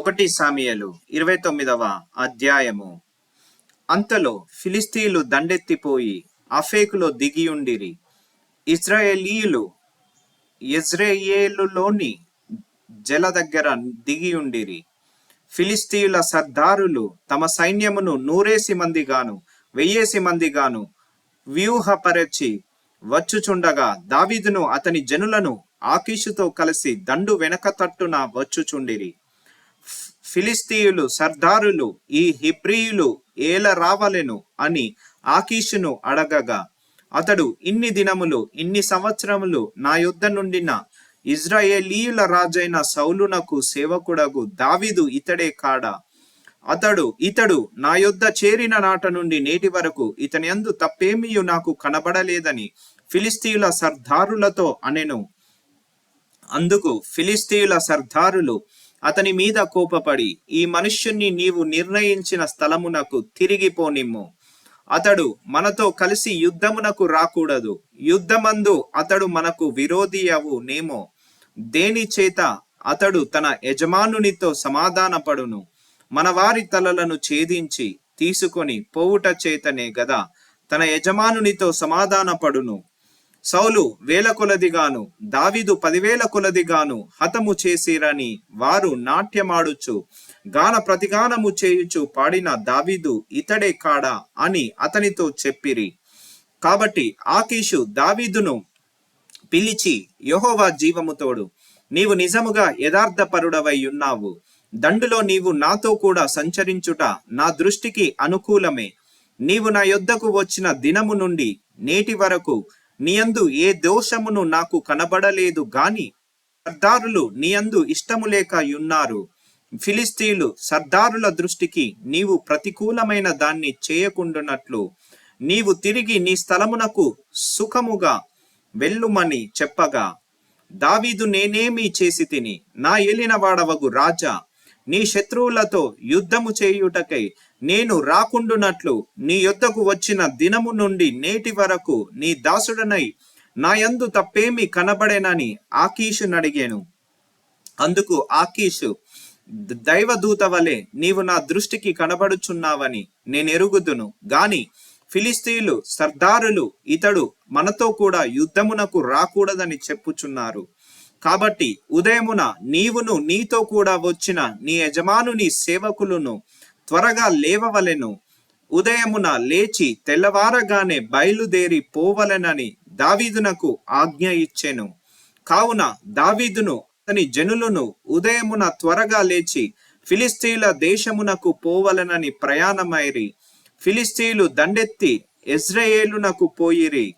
ఒకటి సామియలు ఇరవై తొమ్మిదవ అధ్యాయము. అంతలో ఫిలిస్తీన్లు దండెత్తిపోయి అఫేకులో దిగియుండిరి ఇజ్రాయేలీయులు ఇజ్రాయేలులోని జల దగ్గర దిగియుండిరి ఫిలిస్తీయుల సర్దారులు తమ సైన్యమును నూరేసి మందిగాను వెయ్యేసి మందిగాను వ్యూహపరచి వచ్చుచుండగా దావీదును అతని జనులను ఆకీషుతో కలిసి దండు వెనక తట్టున వచ్చుచుండిరి. ఫిలిస్తీయులు సర్దారులు ఈ హిబ్రియులు ఏల రావలెను అని ఆకీషును అడగగా అతడు ఇన్ని దినములు ఇన్ని సంవత్సరములు నా యుద్ధ నుండిన ఇజ్రాయేలీయుల రాజైన సౌలునకు సేవకుడగు దావీదు ఇతడే కాడా. అతడు ఇతడు నా యొద్ద చేరిన నాట నుండి నేటి వరకు ఇతని అందు తప్పేమియు నాకు కనబడలేదని ఫిలిస్తీయుల సర్దారులతో అనెను. అందుకు ఫిలిస్తీయుల సర్దారులు అతని మీద కోపపడి ఈ మనుష్యుణ్ణి నీవు నిర్ణయించిన స్థలమునకు తిరిగిపోనిమ్ము. అతడు మనతో కలిసి యుద్ధమునకు రాకూడదు. యుద్ధమందు అతడు మనకు విరోధి నేమో. దేని చేత అతడు తన యజమానునితో సమాధానపడును? మన వారి తలలను ఛేదించి తీసుకొని పోవుట చేతనే గదా తన యజమానునితో సమాధానపడును. సౌలు వేల కొలదిగాను దావీదు పదివేల కొలదిగాను హతము చేసిరని వారు నాట్యమాడుచు గాన ప్రతిగానము చేయుచు పాడిన దావీదు ఇతడే కాడా అని అతనితో చెప్పిరి. కాబట్టి ఆకీషు దావీదును పిలిచి యహోవా జీవముతోడు నీవు నిజముగా యథార్థపరుడవై ఉన్నావు. దండులో నీవు నాతో కూడా సంచరించుట నా దృష్టికి అనుకూలమే. నీవు నా యొద్దకు వచ్చిన దినము నుండి నేటి వరకు నీయందు ఏ దోషమును నాకు కనబడలేదు గాని సర్దారులు నీయందు ఇష్టము లేక ఉన్నారు ఫిలిస్తీన్లు సర్దారుల దృష్టికి నీవు ప్రతికూలమైన దాన్ని చేయకుండునట్లు. నీవు తిరిగి నీ స్థలమునకు సుఖముగా వెళ్ళుమని చెప్పగా దావీదు నేనేమి చేసి తిని? నా ఏలినవాడవగు రాజా నీ శత్రువులతో యుద్ధము చేయుటకై నేను రాకుండునట్లు నీ యొద్దకు వచ్చిన దినము నుండి నేటి వరకు నీ దాసుడనై నా యందు తప్పేమి కనబడేనని ఆకీషునడిగాను అందుకు ఆకీషు దైవదూత వలె నీవు నా దృష్టికి కనబడుచున్నావని నేను ఎరుగుదును. గాని ఫిలిస్తీన్లు సర్దారులు ఇతడు మనతో కూడా యుద్ధమునకు రాకూడదని చెప్పుచున్నారు. కాబట్టి ఉదయమున నీవును నీతో కూడా వచ్చిన నీ యజమానుని సేవకులను త్వరగా లేవవలెను. ఉదయమున లేచి తెల్లవారగానే బయలుదేరి పోవలెనని దావీదునకు ఆజ్ఞ ఇచ్చెను. కావున దావీదును అతని జనులను ఉదయమున త్వరగా లేచి ఫిలిస్తీన్ల దేశమునకు పోవలెనని ప్రయాణమైరి. ఫిలిస్తీన్లు దండెత్తి ఇజ్రాయేలునకు పోయిరి.